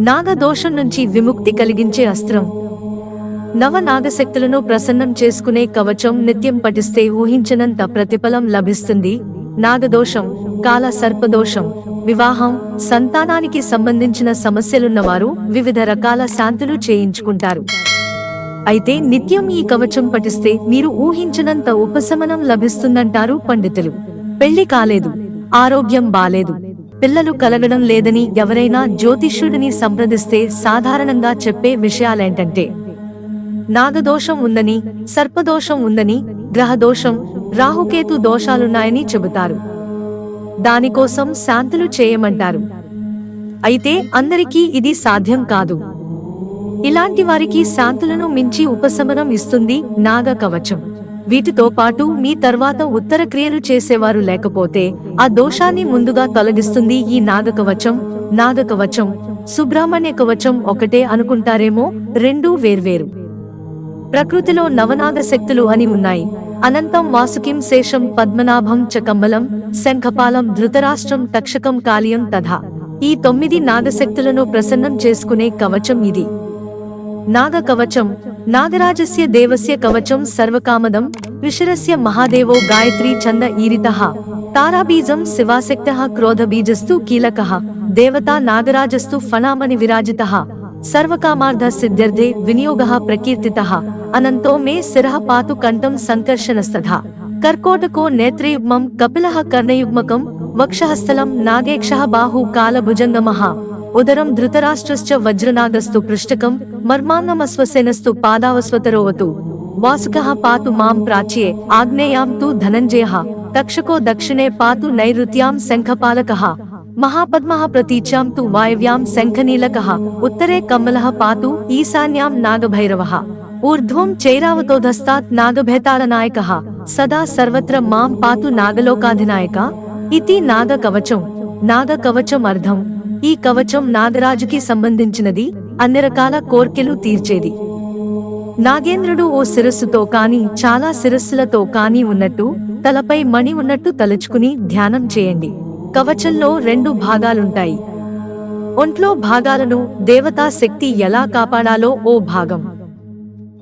నాగదోషం నుంచి విముక్తి కలిగించే అస్త్రం. నవ నాగశక్తులను ప్రసన్నం చేసుకునే కవచం నిత్యం పఠిస్తే ఊహించినంత ప్రతిఫలం లభిస్తుంది. నాగదోషం కాల సర్పదోషం వివాహం సంతానానికి సంబంధించిన సమస్యలున్నవారు వివిధ రకాల శాంతులు చేయించుకుంటారు. అయితే నిత్యం ఈ కవచం పఠిస్తే మీరు ఊహించనంత ఉపశమనం లభిస్తుందంటారు పండితులు. పెళ్ళి కాలేదు ఆరోగ్యం బాలేదు పిల్లలు కలగడం లేదని ఎవరైనా జ్యోతిష్యుడిని సంప్రదిస్తే సాధారణంగా చెప్పే విషయాలేంటంటే నాగదోషం ఉందని సర్పదోషం ఉందని గ్రహదోషం రాహుకేతు దోషాలున్నాయని చెబుతారు. దానికోసం శాంతులు చేయమంటారు. అయితే అందరికీ ఇది సాధ్యం కాదు. ఇలాంటి వారికి శాంతులను మించి ఉపశమనం ఇస్తుంది నాగ కవచం వీటితో పాటు మీ తర్వాత ఉత్తర క్రియలు చేసేవారు లేకపోతే ఆ దోషాన్ని ముందుగా తొలగిస్తుంది ఈ నాగ కవచం నాగ కవచం సుబ్రహ్మణ్య కవచం ఒకటే అనుకుంటారేమో? రెండూ వేర్వేరు. ప్రకృతిలో నవనాగ శక్తులు అని ఉన్నాయి. అనంతం వాసుకిం శేషం పద్మనాభం చకంబలం శంఖపాలం ధృతరాష్ట్రం తక్షకం కాలియం తథా. ఈ తొమ్మిది నాగశక్తులను ప్రసన్నం చేసుకునే కవచం ఇది. నాగకవచం నాగరాజస్య దేవస్య కవచం సర్వకామదం విషరస్య మహాదేవో గాయత్రీ చంద ఈరిత తారాబీజం శివాసక్త క్రోధబీజస్తు కీలక దేవతా నాగరాజస్తు ఫణామణి విరాజితః సర్వకామార్థ సిద్ధ్యర్థే వినియోగ ప్రకీర్తిత అనంతో మే శిరః పాతు కంఠం సంకర్షణస్తథ కర్కోటకో నేత్రయుగ్మం కపిల కర్ణయుగ్మకం వక్షఃస్థలం నాగేక్ష బాహు కాలభుజంగమః ఉదరం ధృతరాష్ట్రశ్చ వజ్రనాగస్తు పృష్టకం మర్మాంగమస్వసేనస్తు పాదావస్వతరోవతు. వాసుకః పాతు మాం ప్రాచ్యే ఆగ్నేయాం తు ధనంజయః. తక్షకో దక్షిణే పాతు నైరుత్యాం శంఖపాలకః. మహాపద్మః ప్రతీచ్యాం తు వాయవ్యాం శంఖనీలకః. ఉత్తరే కమలః పాతు ఈశాన్యాం నాగభైరవः. ఊర్ధ్వం చైరావతోధస్తాత్ నాగభేతాళనాయకः. సదా సర్వత్ర మాం పాతు నాగలోకాధినాయక. ఇతి నాగ కవచం నాగ కవచం అర్థం ఈ కవచం నాగరాజుకి సంబంధించినది. అన్ని రకాల కోర్కెలు తీర్చేది. నాగేంద్రుడు ఓ శిరస్సుతో కాని చాలా శిరస్సులతో కాని ఉన్నట్టు తలపై మణి ఉన్నట్టు తలుచుకుని ధ్యానం చేయండి. కవచంలో రెండు భాగాలుంటాయి. ఒంట్లో భాగాలను దేవతా శక్తి ఎలా కాపాడాలో ఓ భాగం.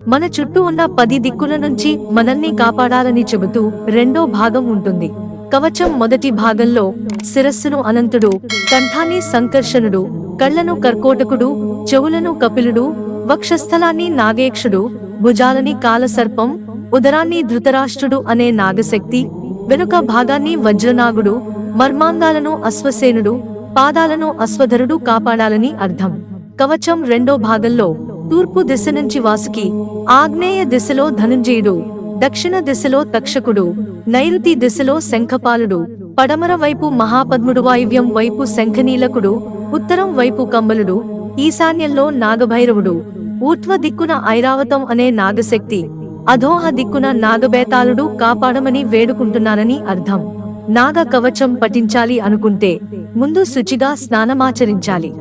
మన చుట్టూ ఉన్న పది దిక్కుల నుంచి మనల్ని కాపాడాలని చెబుతూ రెండో భాగం ఉంటుంది. కవచం మొదటి భాగంలో శిరస్సును అనంతుడు కంఠాన్ని సంకర్షణుడు కళ్ళను కర్కోటకుడు చెవులను కపిలుడు వక్షస్థలాన్ని నాగేక్షుడు భుజాలని కాలసర్పం ఉదరాన్ని ధృతరాష్ట్రుడు అనే నాగశక్తి వెనుక భాగాన్ని వజ్రనాగుడు మర్మాంగాలను అశ్వసేనుడు పాదాలను అశ్వధరుడు కాపాడాలని అర్థం. కవచం రెండో భాగంలో తూర్పు దిశ నుంచి వాసుకి ఆగ్నేయ దిశలో ధనుంజయుడు దక్షిణ దిశలో తక్షకుడు నైరుతి దిశలో శంఖపాలుడు పడమర వైపు మహాపద్ముడు వాయువ్యం వైపు శంఖనీలకుడు ఉత్తరం వైపు కమ్మలుడు ఈశాన్యంలో నాగభైరవుడు ఊర్ధ్వ దిక్కున ఐరావతం అనే నాగశక్తి అధోహ దిక్కున నాగబేతాళుడు కాపాడమని వేడుకుంటున్నానని అర్థం. నాగ కవచం పఠించాలి అనుకుంటే ముందు శుచిగా స్నానమాచరించాలి.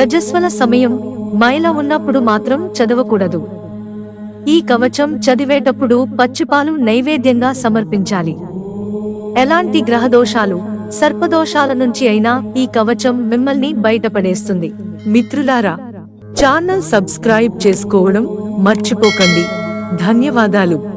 రజస్వల సమయం మైల ఉన్నప్పుడు మాత్రం చదవకూడదు. ఈ కవచం చదివేటప్పుడు పచ్చిపాలు నైవేద్యంగా సమర్పించాలి. ఎలాంటి గ్రహదోషాలు సర్పదోషాల నుంచి అయినా ఈ కవచం మిమ్మల్ని బయటపడేస్తుంది. మిత్రులారా ఛానల్ సబ్స్క్రైబ్ చేసుకోవడం మర్చిపోకండి. ధన్యవాదాలు.